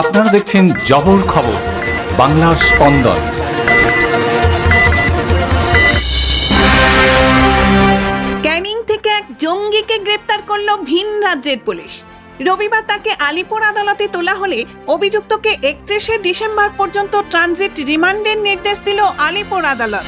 আপনারা দেখছেন জবর খবর, বাংলার স্পন্দন। ক্যানিং থেকে এক জঙ্গিকে গ্রেপ্তার করল ভিন রাজ্যের পুলিশ। রবিবার তাকে আলিপুর আদালতে তোলা হলে অভিযুক্তকে একত্রিশে ডিসেম্বর পর্যন্ত ট্রানজিট রিমান্ডের নির্দেশ দিল আলিপুর আদালত।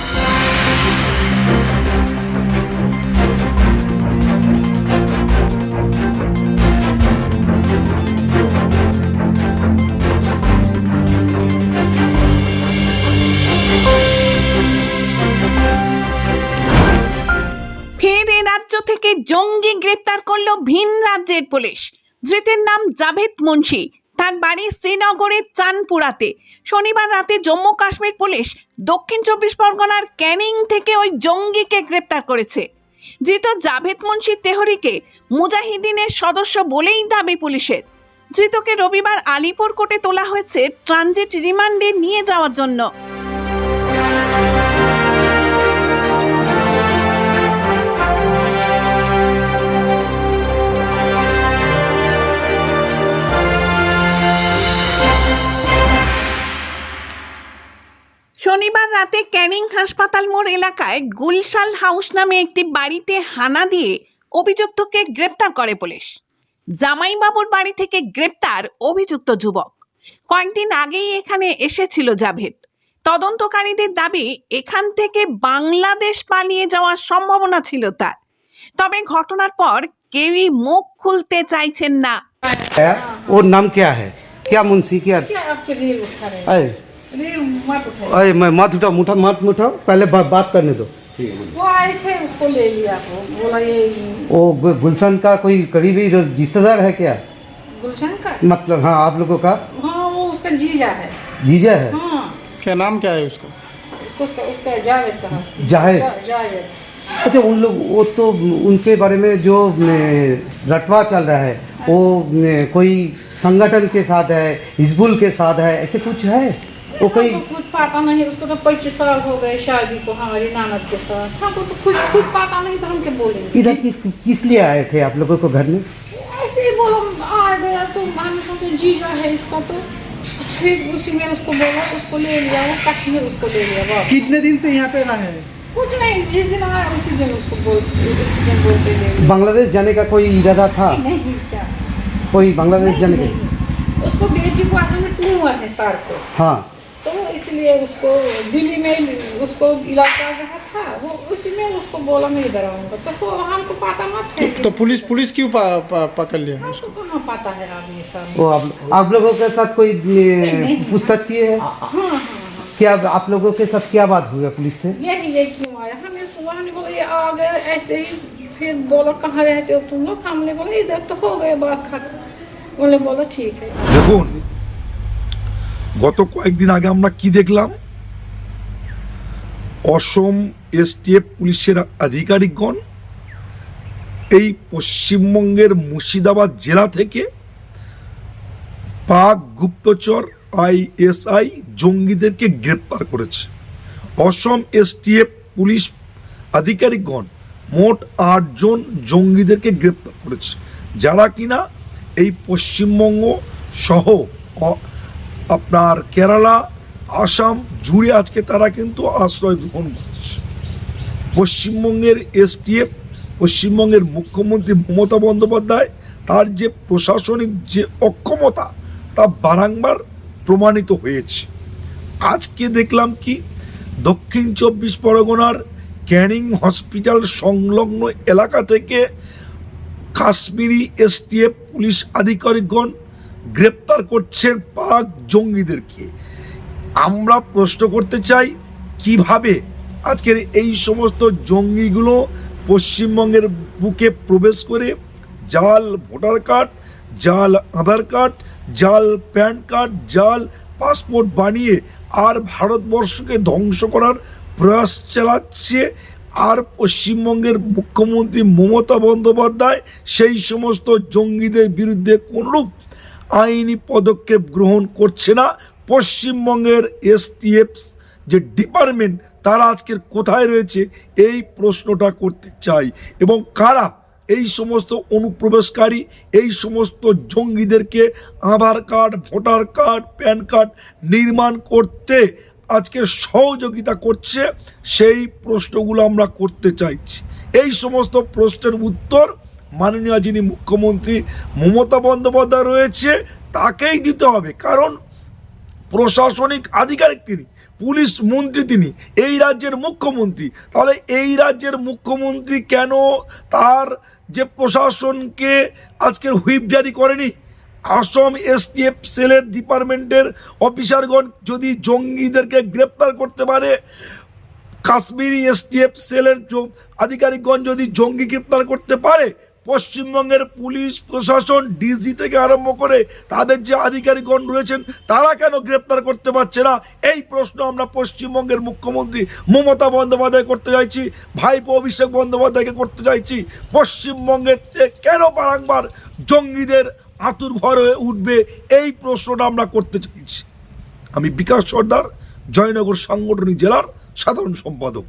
জঙ্গি গ্রেপ্তার করল ভিন রাজ্যের পুলিশ। ধৃতের নাম জাভেদ মুন্সি। তার বাড়ি শ্রীনগরের চানপুরাতে। শনিবার রাতে জম্মু কাশ্মীর পুলিশ দক্ষিণ চব্বিশ পরগনার ক্যানিং থেকে ওই জঙ্গিকে গ্রেপ্তার করেছে। ধৃত জাভেদ মুন্সি তেহরিকে মুজাহিদিনের সদস্য বলেই দাবি পুলিশের। ধৃতকে রবিবার আলিপুর কোর্টে তোলা হয়েছে, ট্রানজিট রিমান্ডে নিয়ে যাওয়ার জন্য। রাতে ক্যানিং হাসপাতাল মোড় এলাকায় গুলশাল হাউস নামে একটি বাড়িতে হানা দিয়ে অভিযুক্তকে গ্রেপ্তার করে পুলিশ জামাইবাবুর বাড়ি থেকে গ্রেপ্তার অভিযুক্ত যুবক কয়েকদিন আগেই এখানে এসেছিল জাভেদ তদন্তকারীদের দাবি এখান থেকে বাংলাদেশ পালিয়ে যাওয়ার সম্ভাবনা ছিল তার তবে ঘটনার পর কেউই মুখ খুলতে চাইছেন না है और नाम क्या है क्या मुंशी क्या क्या आपके रील उठा रहे हैं अरे मैं मत उठाओ मुठा मत उठाओ पहले बा, बात करने दो। वो आए थे उसको ले लिया वो बोला ये वो गुलशन का कोई करीबी रिश्तेदार है क्या? गुलशन का? मतलब हाँ आप लोगों का? हाँ वो उसका जीजा है। जीजा है? हाँ। क्या नाम क्या है उसका? उसका उसका जावेद साहब। जाहिद जा- अच्छा उन लोग वो तो उनके बारे में जो रटवा चल रहा है वो कोई संगठन के साथ है हिजबुल के साथ है ऐसे कुछ है? वो कोई खुद पता नहीं उसको तो पच्चीस साल हो गए शादी को हमारी नानद के साथ। हमको तो खुद खुद पता नहीं तो हम क्या बोलेंगे? इधर किस किस लिए आए थे आप लोगों को घर में? ऐसे ही बोला आ गया तो हम सोचे जीजा है इसका तो। फिर उसी में उसको बोला उसको ले लिया वो कश्मीर उसको ले लिया वापस कितने दिन से यहाँ पे रहे हैं? कुछ नहीं जिस दिन आया उसी दिन उसको बोल उसी दिन बोलते ले बांग्लादेश जाने का कोई इरादा था? नहीं क्या? कोई बांग्लादेश जाने का? उसको बेटी को आने में ट्यूमर है सर को। हाँ। तो इसलिए उसको दिल्ली में उसको इलाका कर रहा था वो उसी में उसको बोला मैं इधर आऊँगा। तो वो हमको पता मत है तो पुलिस पुलिस क्यों पा, पा, पकड़ लिया? उसको तो कहाँ पता है आप ये सब? वो आप, आप लोगों के साथ कोई पुस्तक की है? हाँ, हाँ, हाँ। क्या आप लोगों के साथ क्या बात हुई है पुलिस से? यही ये क्यों आया? हमने सुबह ने बोले आ गए ऐसे ही फिर बोला कहाँ रहते हो तुम लोग? हमने बोले इधर तो हो गए बात खत्म। बोले बोला ठीक है। গত কয়েকদিন আগে আমরা কি দেখলাম? অসম এসটিএফ পুলিশের আধিকারিকগণ এই পশ্চিমবঙ্গের মুর্শিদাবাদ জেলা থেকে পাক গুপ্তচর আইএসআই জঙ্গিদেরকে গ্রেপ্তার করেছে। অসম এসটিএফ পুলিশ আধিকারিকগণ মোট আটজন জঙ্গিদেরকে গ্রেপ্তার করেছে। যারা কিনা এই পশ্চিমবঙ্গ সহ আপনার কেরালা, আসাম জুড়ে আজকে তারা কিন্তু আশ্রয় গ্রহণ করছে। পশ্চিমবঙ্গের এসটিএফ, পশ্চিমবঙ্গের মুখ্যমন্ত্রী মমতা বন্দ্যোপাধ্যায়, তার যে প্রশাসনিক যে অক্ষমতা, তা বারংবার প্রমাণিত হয়েছে। আজকে দেখলাম কি, দক্ষিণ চব্বিশ পরগনার ক্যানিং হসপিটাল সংলগ্ন এলাকা থেকে কাশ্মীরি এসটিএফ পুলিশ আধিকারিকগণ গ্রেপ্তার করছেন পাক জঙ্গিদেরকে। আমরা প্রশ্ন করতে চাই, কীভাবে আজকের এই সমস্ত জঙ্গিগুলো পশ্চিমবঙ্গের বুকে প্রবেশ করে জাল ভোটার কার্ড, জাল আধার কার্ড, জাল প্যান কার্ড, জাল পাসপোর্ট বানিয়ে আর ভারতবর্ষকে ধ্বংস করার প্রয়াস চালাচ্ছে আর পশ্চিমবঙ্গের মুখ্যমন্ত্রী মমতা বন্দ্যোপাধ্যায়, সেই সমস্ত জঙ্গিদের বিরুদ্ধে কোনরূপ আইনি পদক্ষেপ গ্রহণ করছে না। পশ্চিমবঙ্গের এসটিএফ যে ডিপার্টমেন্ট, তারা আজকের কোথায় রয়েছে এই প্রশ্নটা করতে চাই। এবং কারা এই সমস্ত অনুপ্রবেশকারী, এই সমস্ত জঙ্গিদেরকে Aadhaar card, voter card, PAN card নির্মাণ করতে আজকে সহযোগিতা করছে, সেই প্রশ্নগুলো আমরা করতে চাইছি। এই সমস্ত প্রশ্নের উত্তর মাননীয় যিনি মুখ্যমন্ত্রী মমতা বন্দ্যোপাধ্যায় রয়েছে, তাকেই দিতে হবে। কারণ প্রশাসনিক আধিকারিক তিনি, পুলিশ মন্ত্রী তিনি, এই রাজ্যের মুখ্যমন্ত্রী। তাহলে এই রাজ্যের মুখ্যমন্ত্রী কেন তার যে প্রশাসনকে আজকের হুইপ জারি করেনি? আসাম এসটিএফ সেলের ডিপার্টমেন্টের অফিসারগণ যদি জঙ্গিদেরকে গ্রেপ্তার করতে পারে, কাশ্মীরি এসটিএফ সেলের আধিকারিকগণ যদি জঙ্গি গ্রেপ্তার করতে পারে পশ্চিমবঙ্গের পুলিশ, প্রশাসন, ডিজি থেকে আরম্ভ করে তাদের যে আধিকারিকগণ রয়েছেন, তারা কেন গ্রেপ্তার করতে পারছে না? এই প্রশ্ন আমরা পশ্চিমবঙ্গের মুখ্যমন্ত্রী মমতা বন্দ্যোপাধ্যায় করতে চাইছি, ভাইপো অভিষেক বন্দ্যোপাধ্যায়কে করতে চাইছি। পশ্চিমবঙ্গের কেন বারংবার জঙ্গিদের আতুর ঘর হয়ে উঠবে? এই প্রশ্নটা আমরা করতে চাইছি। আমি বিকাশ সর্দার, জয়নগর সাংগঠনিক জেলার সাধারণ সম্পাদক।